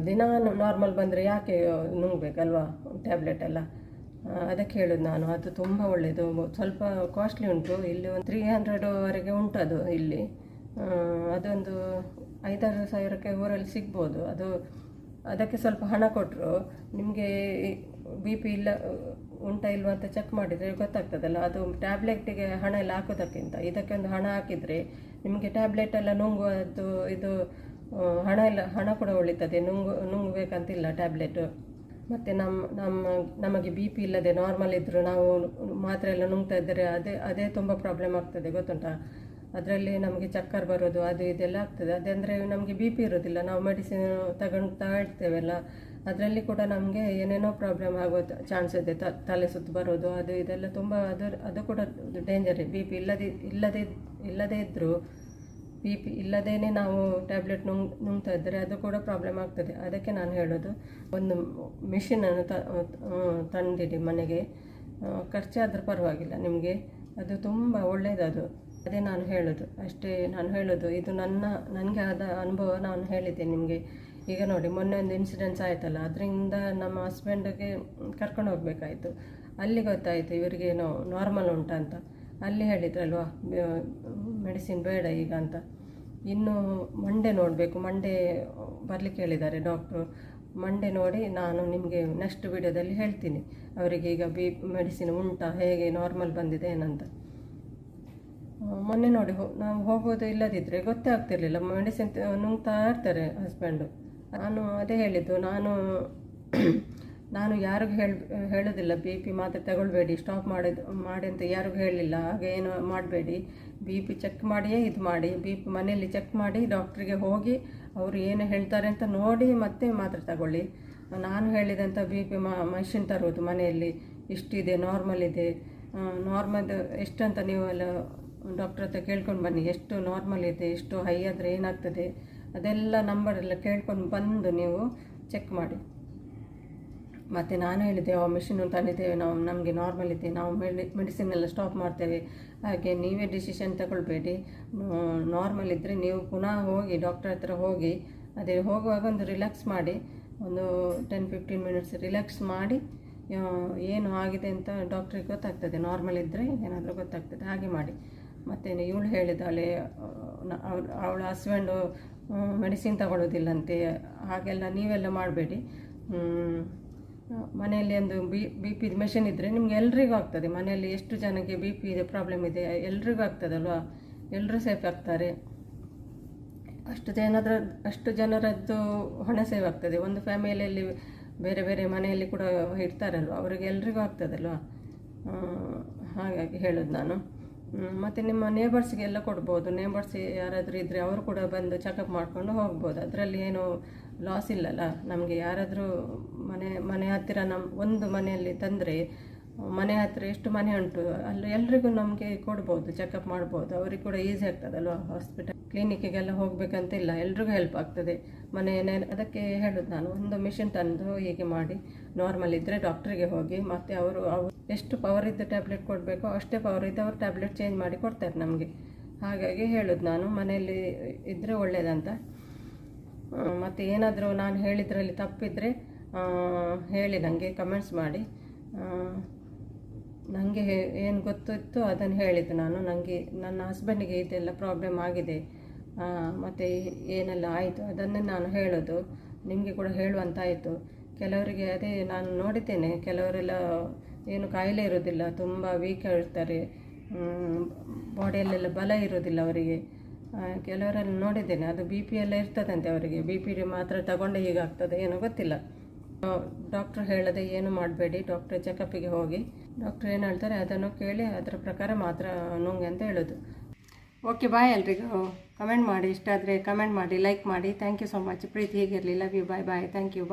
ದಿನ ನಾರ್ಮಲ್ ಬಂದರೆ ಯಾಕೆ ನುಂಗಬೇಕಲ್ವಾ? ಟ್ಯಾಬ್ಲೆಟ್ ಎಲ್ಲ. ಅದಕ್ಕೆ ಹೇಳೋದು ನಾನು, ಅದು ತುಂಬ ಒಳ್ಳೆಯದು ಸ್ವಲ್ಪ ಕಾಸ್ಟ್ಲಿ ಉಂಟು. ಇಲ್ಲಿ ಒಂದು ತ್ರೀ ಹಂಡ್ರೆಡ್ವರೆಗೆ ಉಂಟು ಅದು ಇಲ್ಲಿ. ಅದೊಂದು ಐದಾರು ಸಾವಿರಕ್ಕೆ ಊರಲ್ಲಿ ಸಿಗ್ಬೋದು. ಅದು ಅದಕ್ಕೆ ಸ್ವಲ್ಪ ಹಣ ಕೊಟ್ಟರು ನಿಮಗೆ ಬಿ ಪಿ ಇಲ್ಲ, ಉಂಟಾ ಇಲ್ವಾ ಅಂತ ಚೆಕ್ ಮಾಡಿದರೆ ಗೊತ್ತಾಗ್ತದಲ್ಲ. ಅದು ಟ್ಯಾಬ್ಲೆಟಿಗೆ ಹಣ ಎಲ್ಲ ಹಾಕೋದಕ್ಕಿಂತ. ಇದಕ್ಕೆ ಒಂದು ಹಣ ಹಾಕಿದರೆ ನಿಮಗೆ ಟ್ಯಾಬ್ಲೆಟ್ ಎಲ್ಲ ನುಂಗುವದ್ದು ಇದು ಹಣ ಎಲ್ಲ, ಹಣ ಕೂಡ ಉಳಿತದೆ. ನುಂಗು, ನುಂಗಬೇಕಂತಿಲ್ಲ ಟ್ಯಾಬ್ಲೆಟು ಮತ್ತು ನಮ್ಮ ನಮ್ಮ ನಮಗೆ ಬಿ ಪಿ ಇಲ್ಲದೆ ನಾರ್ಮಲ್ ಇದ್ದರೂ ನಾವು ಮಾತ್ರೆ ಎಲ್ಲ ನುಂಗ್ತಾ ಇದ್ದರೆ ಅದೇ ಅದೇ ತುಂಬ ಪ್ರಾಬ್ಲಮ್ ಆಗ್ತದೆ, ಗೊತ್ತುಂಟಾ? ಅದರಲ್ಲಿ ನಮಗೆ ಚಕ್ಕರ್ ಬರೋದು, ಅದು ಇದೆಲ್ಲ ಆಗ್ತದೆ. ಅದಂದರೆ ನಮಗೆ ಬಿ ಪಿ ಇರೋದಿಲ್ಲ. ನಾವು ಮೆಡಿಸಿನ್ ತಗೊಳ್ತಾ ಇರ್ತೇವಲ್ಲ ಅದರಲ್ಲಿ ಕೂಡ ನಮಗೆ ಏನೇನೋ ಪ್ರಾಬ್ಲಮ್ ಆಗೋ ಚಾನ್ಸ್ ಇದೆ. ತಲೆ ಸುತ್ತು ಬರೋದು, ಅದು ಇದೆಲ್ಲ ತುಂಬ ಅದು ಅದು ಕೂಡ ಡೇಂಜರೇ ಬಿ ಪಿ ಇಲ್ಲದೆ ಇಲ್ಲದೆ, ಇಲ್ಲದೇ ಇದ್ದರೂ ಬಿ ಪಿ ಇಲ್ಲದೇನೆ ನಾವು ಟ್ಯಾಬ್ಲೆಟ್ ನುಂಗ್ ನುಂಗ್ತಾ ಇದ್ದರೆ ಅದು ಕೂಡ ಪ್ರಾಬ್ಲಮ್ ಆಗ್ತದೆ. ಅದಕ್ಕೆ ನಾನು ಹೇಳೋದು, ಒಂದು ಮಿಷಿನನ್ನು ತ ತಂದಿಡಿ ಮನೆಗೆ. ಖರ್ಚಾದರೂ ಪರವಾಗಿಲ್ಲ ನಿಮಗೆ. ಅದು ತುಂಬ ಒಳ್ಳೆಯದದು ಅದೇ ನಾನು ಹೇಳೋದು. ಅಷ್ಟೇ ನಾನು ಹೇಳೋದು, ಇದು ನನ್ನ, ನನಗೆ ಆದ ಅನುಭವ ನಾನು ಹೇಳಿದ್ದೆ ನಿಮಗೆ. ಈಗ ನೋಡಿ, ಮೊನ್ನೆ ಒಂದು ಇನ್ಸಿಡೆನ್ಸ್ ಆಯಿತಲ್ಲ, ಅದರಿಂದ ನಮ್ಮ ಹಸ್ಬೆಂಡಿಗೆ ಕರ್ಕೊಂಡು ಹೋಗಬೇಕಾಯಿತು. ಅಲ್ಲಿ ಗೊತ್ತಾಯಿತು ಇವರಿಗೇನೋ ನಾರ್ಮಲ್ ಉಂಟಂತ. ಅಲ್ಲಿ ಹೇಳಿದ್ರಲ್ವಾ ಮೆಡಿಸಿನ್ ಬೇಡ ಈಗ ಅಂತ. ಇನ್ನು ಮಂಡೆ ನೋಡಬೇಕು. ಮಂಡೆ ಬರಲಿಕ್ಕೆ ಹೇಳಿದ್ದಾರೆ ಡಾಕ್ಟ್ರು. ಮಂಡೆ ನೋಡಿ ನಾನು ನಿಮಗೆ ನೆಕ್ಸ್ಟ್ ವಿಡಿಯೋದಲ್ಲಿ ಹೇಳ್ತೀನಿ. ಅವರಿಗೆ ಈಗ ಬಿ, ಮೆಡಿಸಿನ್ ಉಂಟಾ, ಹೇಗೆ ನಾರ್ಮಲ್ ಬಂದಿದೆ ಏನಂತ. ಮೊನ್ನೆ ನೋಡಿ ಹೋ- ನಾವು ಹೋಗೋದು ಇಲ್ಲದಿದ್ದರೆ ಗೊತ್ತೇ ಆಗ್ತಿರಲಿಲ್ಲ. ಮೆಡಿಸಿನ್ ನುಂಗ್ತಾ ಇರ್ತಾರೆ ಹಸ್ಬೆಂಡು ನಾನು ಅದೇ ಹೇಳಿದ್ದು. ನಾನು ನಾನು ಯಾರಿಗೂ ಹೇಳಿ, ಹೇಳೋದಿಲ್ಲ ಬಿ ಪಿ ಮಾತ್ರೆ ತಗೊಳ್ಬೇಡಿ ಸ್ಟಾಪ್ ಮಾಡೋದು, ಮಾಡಿ ಅಂತ ಯಾರಿಗೂ ಹೇಳಲಿಲ್ಲ ಹಾಗೆ ಏನು ಮಾಡಬೇಡಿ. ಬಿ ಪಿ ಚೆಕ್ ಮಾಡಿಯೇ ಇದು ಮಾಡಿ ಬಿ ಪಿ ಮನೆಯಲ್ಲಿ ಚೆಕ್ ಮಾಡಿ ಡಾಕ್ಟ್ರಿಗೆ ಹೋಗಿ ಅವರು ಏನು ಹೇಳ್ತಾರೆ ಅಂತ ನೋಡಿ ಮತ್ತೆ ಮಾತ್ರೆ ತಗೊಳ್ಳಿ. ನಾನು ಹೇಳಿದಂಥ ಬಿ ಪಿ ಮಷಿನ್ ತರೋದು ಮನೆಯಲ್ಲಿ, ಇಷ್ಟಿದೆ ನಾರ್ಮಲ್ ಇದೆ. ನಾರ್ಮಲ್ ಎಷ್ಟಂತ ನೀವು ಎಲ್ಲ ಡಾಕ್ಟ್ರ್ ಹತ್ರ ಕೇಳ್ಕೊಂಡು ಬನ್ನಿ, ಎಷ್ಟು ನಾರ್ಮಲ್ ಇದೆ, ಎಷ್ಟು ಹೈ ಆದರೆ ಏನಾಗ್ತದೆ, ಅದೆಲ್ಲ ನಂಬರ್ ಎಲ್ಲ ಕೇಳ್ಕೊಂಡು ಬಂದು ನೀವು ಚೆಕ್ ಮಾಡಿ. ಮತ್ತು ನಾನು ಹೇಳಿದೆ ಆ ಮೆಷಿನ್ ತಂದಿದ್ದೇವೆ, ನಾವು ನಮಗೆ ನಾರ್ಮಲ್ ಇದೆ, ನಾವು ಮೆಡಿ ಮೆಡಿಸಿನ್ ಎಲ್ಲ ಸ್ಟಾಪ್ ಮಾಡ್ತೇವೆ. ಹಾಗೆ ನೀವೇ ಡಿಸಿಷನ್ ತಗೊಳ್ಬೇಡಿ. ನಾರ್ಮಲ್ ಇದ್ದರೆ ನೀವು ಪುನಃ ಹೋಗಿ ಡಾಕ್ಟರ್ ಹತ್ರ ಹೋಗಿ, ಅದೇ ಹೋಗುವಾಗ ಒಂದು ರಿಲ್ಯಾಕ್ಸ್ ಮಾಡಿ, ಒಂದು ಟೆನ್ ಫಿಫ್ಟೀನ್ ಮಿನಿಟ್ಸ್ ರಿಲ್ಯಾಕ್ಸ್ ಮಾಡಿ ಏನು ಆಗಿದೆ ಅಂತ ಡಾಕ್ಟ್ರಿಗೆ ಗೊತ್ತಾಗ್ತದೆ. ನಾರ್ಮಲ್ ಇದ್ದರೆ ಏನಾದರೂ ಗೊತ್ತಾಗ್ತದೆ, ಹಾಗೆ ಮಾಡಿ. ಮತ್ತು ಇವಳು ಹೇಳಿದಾಳೆ ಅವಳು, ಅವಳ ಹಸ್ಬೆಂಡು ಮೆಡಿಸಿನ್ ತಗೊಳ್ಳೋದಿಲ್ಲಂತೆ, ಹಾಗೆಲ್ಲ ನೀವೆಲ್ಲ ಮಾಡಬೇಡಿ. ಮನೆಯಲ್ಲಿ ಒಂದು ಬಿ ಬಿ ಪಿ ಮೆಷಿನ್ ಇದ್ದರೆ ನಿಮ್ಗೆ ಎಲ್ರಿಗೂ ಆಗ್ತದೆ. ಮನೆಯಲ್ಲಿ ಎಷ್ಟು ಜನಕ್ಕೆ ಬಿ ಪಿ ಇದೆ ಪ್ರಾಬ್ಲಮ್ ಇದೆ, ಎಲ್ರಿಗೂ ಆಗ್ತದಲ್ವಾ? ಎಲ್ಲರೂ ಸೇಫ್ ಆಗ್ತಾರೆ. ಅಷ್ಟು ಜನರ, ಅಷ್ಟು ಜನರದ್ದು ಹಣ ಸೇವ್ ಆಗ್ತದೆ. ಒಂದು ಫ್ಯಾಮಿಲಿಯಲ್ಲಿ ಬೇರೆ ಬೇರೆ ಮನೆಯಲ್ಲಿ ಕೂಡ ಇರ್ತಾರಲ್ವ? ಅವರಿಗೆ ಎಲ್ರಿಗೂ ಆಗ್ತದಲ್ವ? ಹಾಗಾಗಿ ಹೇಳೋದು ನಾನು. ಮತ್ತು ನಿಮ್ಮ ನೇಬರ್ಸ್ಗೆಲ್ಲ ಕೊಡ್ಬೋದು. ನೇಬರ್ಸ್ ಯಾರಾದರೂ ಇದ್ದರೆ ಅವರು ಕೂಡ ಬಂದು ಚೆಕಪ್ ಮಾಡಿಕೊಂಡು ಹೋಗ್ಬೋದು. ಅದರಲ್ಲಿ ಏನು ಲಾಸ್ ಇಲ್ಲಲ್ಲ? ನಮಗೆ ಯಾರಾದರೂ ಮನೆ ಮನೆ ಹತ್ತಿರ ನಮ್ಮ ಒಂದು ಮನೆಯಲ್ಲಿ ತಂದರೆ, ಮನೆ ಹತ್ತಿರ ಎಷ್ಟು ಮನೆ ಉಂಟು, ಅಲ್ಲಿ ಎಲ್ರಿಗೂ ನಮಗೆ ಕೊಡ್ಬೋದು ಚೆಕಪ್ ಮಾಡ್ಬೋದು. ಅವ್ರಿಗೆ ಕೂಡ ಈಸಿ ಆಗ್ತದಲ್ವ ಹಾಸ್ಪಿಟಲ್ ಕ್ಲಿನಿಕ್ಕಿಗೆಲ್ಲ ಹೋಗಬೇಕಂತಿಲ್ಲ ಎಲ್ರಿಗೂ ಹೆಲ್ಪ್ ಆಗ್ತದೆ. ಮನೆಯೇ ಅದಕ್ಕೆ ಹೇಳೋದು ನಾನು, ಒಂದು ಮಿಷಿನ್ ತಂದು ಹೀಗೆ ಮಾಡಿ ನಾರ್ಮಲ್ ಇದ್ದರೆ ಡಾಕ್ಟ್ರಿಗೆ ಹೋಗಿ, ಮತ್ತು ಅವರು ಅವರು ಎಷ್ಟು ಪವರ್ ಇದ್ದ ಟ್ಯಾಬ್ಲೆಟ್ ಕೊಡಬೇಕೋ ಅಷ್ಟೇ ಪವರ್ ಇದ್ದ ಅವರು ಟ್ಯಾಬ್ಲೆಟ್ ಚೇಂಜ್ ಮಾಡಿ ಕೊಡ್ತಾರೆ ನಮಗೆ. ಹಾಗಾಗಿ ಹೇಳೋದು ನಾನು, ಮನೆಯಲ್ಲಿ ಇದ್ದರೆ ಒಳ್ಳೆಯದಂತ ಮತ್ತು ಏನಾದರೂ ನಾನು ಹೇಳಿದ್ರಲ್ಲಿ ತಪ್ಪಿದರೆ ಹೇಳಿ ನನಗೆ ಕಮೆಂಟ್ಸ್ ಮಾಡಿ. ನನಗೆ ಏನು ಗೊತ್ತಿತ್ತು ಅದನ್ನು ಹೇಳಿದ್ದು ನಾನು. ನನಗೆ ನನ್ನ ಹಸ್ಬೆಂಡಿಗೆ ಇದೆಲ್ಲ ಪ್ರಾಬ್ಲಮ್ ಆಗಿದೆ. ಮತ್ತು ಏನೆಲ್ಲ ಆಯಿತು ಅದನ್ನೇ ನಾನು ಹೇಳೋದು. ನಿಮಗೆ ಕೂಡ ಹೇಳುವಂತಾಯಿತು. ಕೆಲವರಿಗೆ ಅದೇ ನಾನು ನೋಡಿದ್ದೇನೆ, ಕೆಲವರೆಲ್ಲ ಏನು ಕಾಯಿಲೆ ಇರೋದಿಲ್ಲ ತುಂಬ ವೀಕ್ ಇರ್ತಾರೆ. ಬಾಡಿಯಲ್ಲೆಲ್ಲ ಬಲ ಇರೋದಿಲ್ಲ ಅವರಿಗೆ. ಕೆಲವರೆಲ್ಲ ನೋಡಿದ್ದೇನೆ, ಅದು ಬಿ ಪಿ ಎಲ್ಲ ಇರ್ತದಂತೆ ಅವರಿಗೆ. ಬಿ ಪಿ ಮಾತ್ರ ತಗೊಂಡೆ ಹೀಗಾಗ್ತದೆ, ಏನೋ ಗೊತ್ತಿಲ್ಲ. ಡಾಕ್ಟ್ರ್ ಹೇಳದೆ ಏನು ಮಾಡಬೇಡಿ ಡಾಕ್ಟ್ರ್ ಚೆಕಪ್ಪಿಗೆ ಹೋಗಿ. ಡಾಕ್ಟ್ರ್ ಏನು ಹೇಳ್ತಾರೆ, ಅದನ್ನು ಕೇಳಿ ಅದರ ಪ್ರಕಾರ ಮಾತ್ರ ನುಂಗೆ ಅಂತ ಹೇಳೋದು. ಓಕೆ ಬಾಯ್ ಎಲ್ರಿಗೂ. ಕಮೆಂಟ್ ಮಾಡಿ, ಇಷ್ಟ ಆದರೆ ಕಮೆಂಟ್ ಮಾಡಿ ಲೈಕ್ ಮಾಡಿ. ಥ್ಯಾಂಕ್ ಯು ಸೊ ಮಚ್ ಪ್ರೀತಿ ಹೀಗಿರಲಿ. Love you bye bye thank you